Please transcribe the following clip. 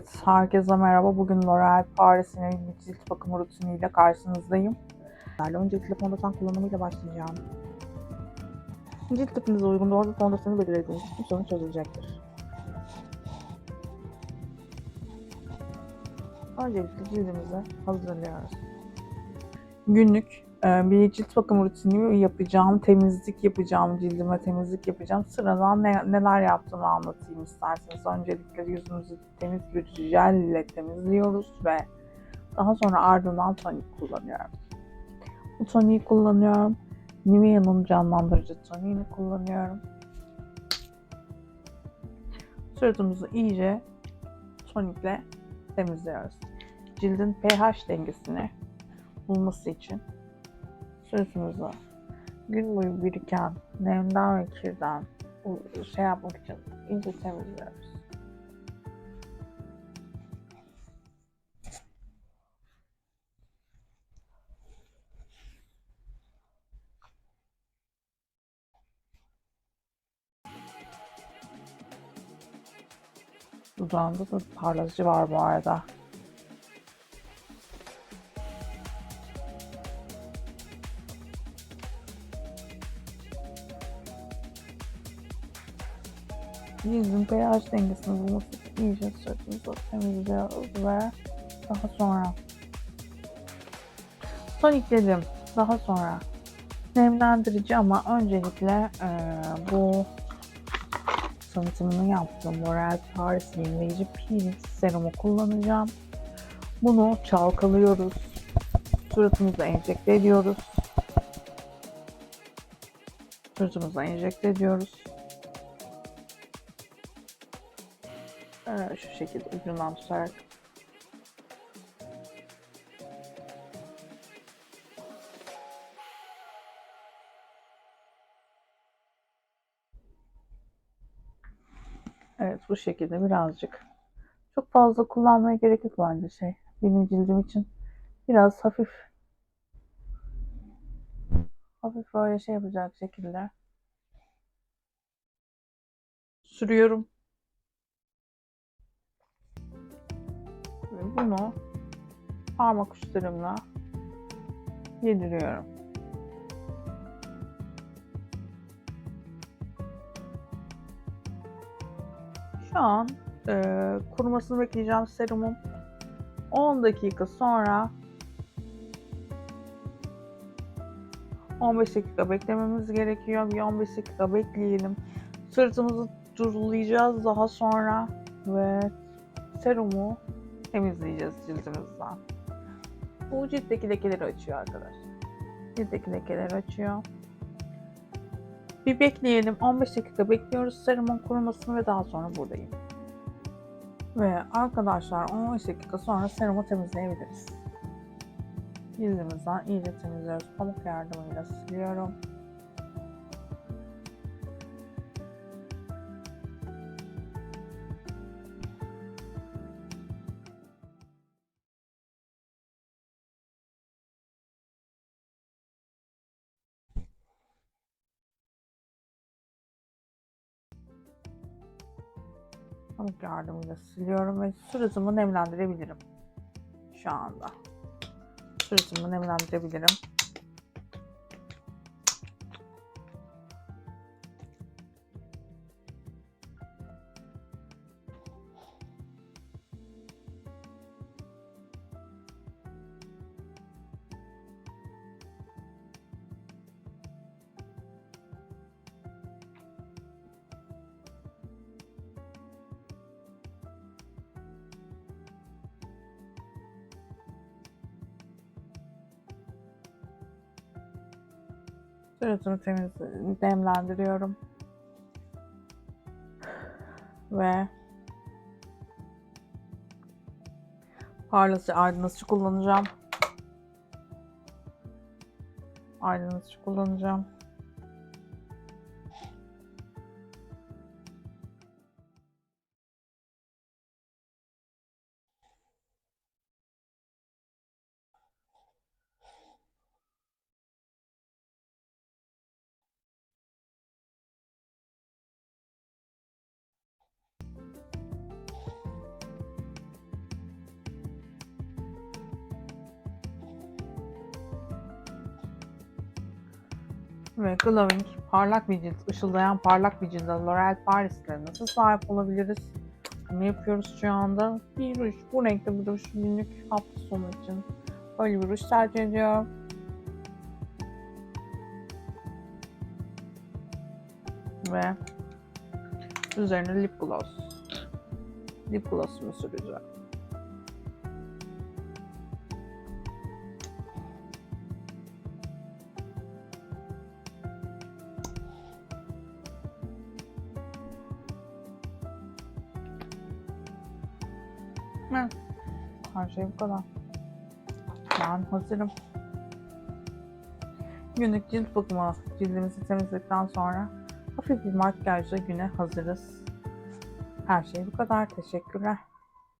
Evet, herkese merhaba. Bugün L'Oreal Paris'in yeni cilt bakım rutiniyle karşınızdayım. Öncelikle fondöten kullanımıyla başlayacağım. Cilt tipinize uygun doğru fondöteni belirlediğiniz için sorun çözülecektir. Öncelikle cildimizi hazırlıyoruz. Günlük bir cilt bakım rutini yapacağım, temizlik yapacağım, cildime temizlik yapacağım. Sıradan ne, neler yaptığımı anlatayım isterseniz. Öncelikle yüzümüzü temiz bir jel ile temizliyoruz ve daha sonra ardından tonik kullanıyorum. Bu toniği kullanıyorum. Nivea'nın canlandırıcı toniğini kullanıyorum. Suratımızı iyice tonikle temizliyoruz. Cildin pH dengesini bulması için suratımızı gün boyu biriken nemden ve kirden şey yapmak için iyice temizliyoruz. Dudağımda da parlatıcı var bu arada. Cildin pH dengesini bulması için iyice sırtımızı temizliyoruz ve daha sonra tonikledim. Daha sonra nemlendirici ama öncelikle eee, bu tanıtımını yaptığım L'Oreal Paris yenileyici peeling serumu kullanacağım. Bunu çalkalıyoruz. Suratımıza enjekte ediyoruz. Suratımıza enjekte ediyoruz. Ee, şu şekilde ucundan tutarak. Evet bu şekilde birazcık. Çok fazla kullanmaya gerek yok bence şey. Benim cildim için biraz hafif hafif böyle şey yapacak şekilde sürüyorum. Bunu parmak uçlarımla yediriyorum. Şu an e, kurumasını bekleyeceğim serumun. 10 dakika sonra 15 dakika beklememiz gerekiyor. Bir 15 dakika bekleyelim. Sırtımızı durulayacağız daha sonra ve serumu temizleyeceğiz cildimizden. Bu ciltteki lekeleri açıyor arkadaşlar. Ciltteki lekeleri açıyor. Bir bekleyelim. 15 dakika bekliyoruz serumun kurumasını ve daha sonra buradayım. Ve arkadaşlar 15 dakika sonra serumu temizleyebiliriz. Cildimizden iyice temizliyoruz. Pamuk yardımıyla siliyorum. Pamuk yardımıyla siliyorum ve suratımı nemlendirebilirim. Şu anda. Suratımı nemlendirebilirim. Suratımı temiz nemlendiriyorum. Ve parlatıcı aydınlatıcı kullanacağım. Aydınlatıcı kullanacağım. Ve glowing, parlak bir cilt, ışıldayan parlak bir cilde L'Oreal Paris'le nasıl sahip olabiliriz? Bunu yapıyoruz şu anda. Bir ruj, bu renkte bir ruj günlük hafta sonu için. Böyle bir ruj tercih ediyorum. Ve üzerine lip gloss. Lip gloss'umu süreceğim. Evet. Her şey bu kadar. Ben hazırım. Günlük cilt bakımı cildimizi temizledikten sonra hafif bir makyajla güne hazırız. Her şey bu kadar. Teşekkürler.